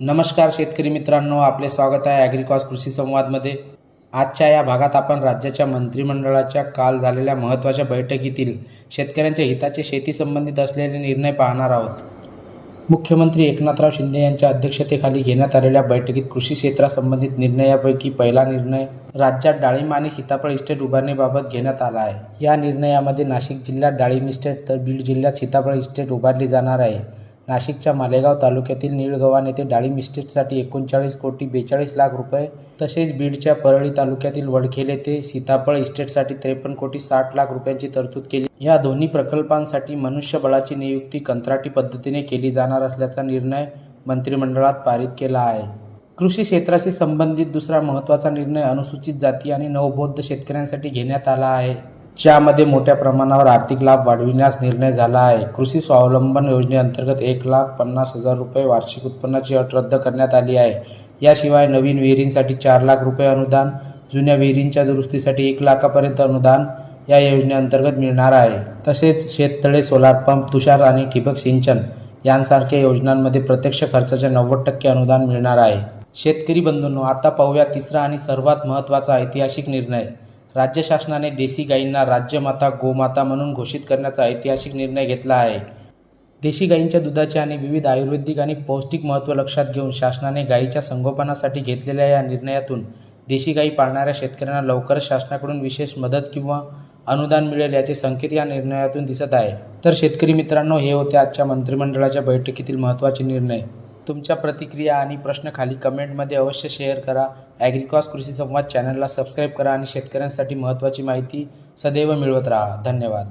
नमस्कार शेतकरी मित्रांनो आपले स्वागत आहे ॲग्रिकॉस कृषी संवादमध्ये. आजच्या या भागात आपण राज्याच्या मंत्रिमंडळाच्या काल झालेल्या महत्त्वाच्या बैठकीतील शेतकऱ्यांच्या हिताचे शेती संबंधित असलेले निर्णय पाहणार आहोत. मुख्यमंत्री एकनाथराव शिंदे यांच्या अध्यक्षतेखाली घेण्यात आलेल्या बैठकीत कृषी क्षेत्रासंबंधित निर्णयापैकी पहिला निर्णय राज्यात डाळिंब आणि सीताफळ इस्टेट उभारणीबाबत घेण्यात आला आहे. या निर्णयामध्ये नाशिक जिल्ह्यात डाळिंब इस्टेट तर बीड जिल्ह्यात सीताफळ इस्टेट उभारली जाणार आहे. नाशिकच्या मालेगाव तालुक्यातील निळगव्हाण येथे डाळिंब इस्टेटसाठी एकोणचाळीस कोटी बेचाळीस लाख रुपये तसेच बीडच्या परळी तालुक्यातील वडखेल येथे सीताफळ इस्टेटसाठी त्रेपन्न कोटी साठ लाख रुपयांची तरतूद केली. या दोन्ही प्रकल्पांसाठी मनुष्यबळाची नियुक्ती कंत्राटी पद्धतीने केली जाणार असल्याचा निर्णय मंत्रिमंडळात पारित केला आहे. कृषी क्षेत्राशी संबंधित दुसरा महत्त्वाचा निर्णय अनुसूचित जाती आणि नवबौद्ध शेतकऱ्यांसाठी घेण्यात आला आहे. ज्यामध्ये मोठ्या प्रमाणावर आर्थिक लाभ वाढविण्यास निर्णय झाला आहे. कृषी स्वावलंबन योजनेअंतर्गत एक लाख पन्नास हजार रुपये वार्षिक उत्पन्नाची अट रद्द करण्यात आली आहे. याशिवाय नवीन विहिरींसाठी चार लाख रुपये अनुदान जुन्या विहिरींच्या दुरुस्तीसाठी एक लाखापर्यंत अनुदान या योजनेअंतर्गत मिळणार आहे. तसेच शेततळे सोलार पंप तुषार आणि ठिबक सिंचन यांसारख्या योजनांमध्ये प्रत्यक्ष खर्चाचे नव्वद टक्के अनुदान मिळणार आहे. शेतकरी बंधूंनो आता पाहूया तिसरा आणि सर्वात महत्त्वाचा ऐतिहासिक निर्णय. राज्य शासनाने देशी गायींना राज्यमाता गोमाता म्हणून घोषित करण्याचा ऐतिहासिक निर्णय घेतला आहे. देशी गायींच्या दुधाचे आणि विविध आयुर्वेदिक आणि पौष्टिक महत्त्व लक्षात घेऊन शासनाने गायीच्या संगोपनासाठी घेतलेल्या या निर्णयातून देशी गायी पाळणाऱ्या शेतकऱ्यांना लवकरच शासनाकडून विशेष मदत किंवा अनुदान मिळेल याचे संकेत या निर्णयातून दिसत आहे. तर शेतकरी मित्रांनो हे होते आजच्या मंत्रिमंडळाच्या बैठकीतील महत्त्वाचे निर्णय. तुमच्या प्रतिक्रिया आणि प्रश्न खाली कमेंटमध्ये अवश्य शेअर करा. ॲग्रिकॉस कृषी संवाद चॅनलला सबस्क्राईब करा आणि शेतकऱ्यांसाठी महत्त्वाची माहिती सदैव मिळवत राहा. धन्यवाद.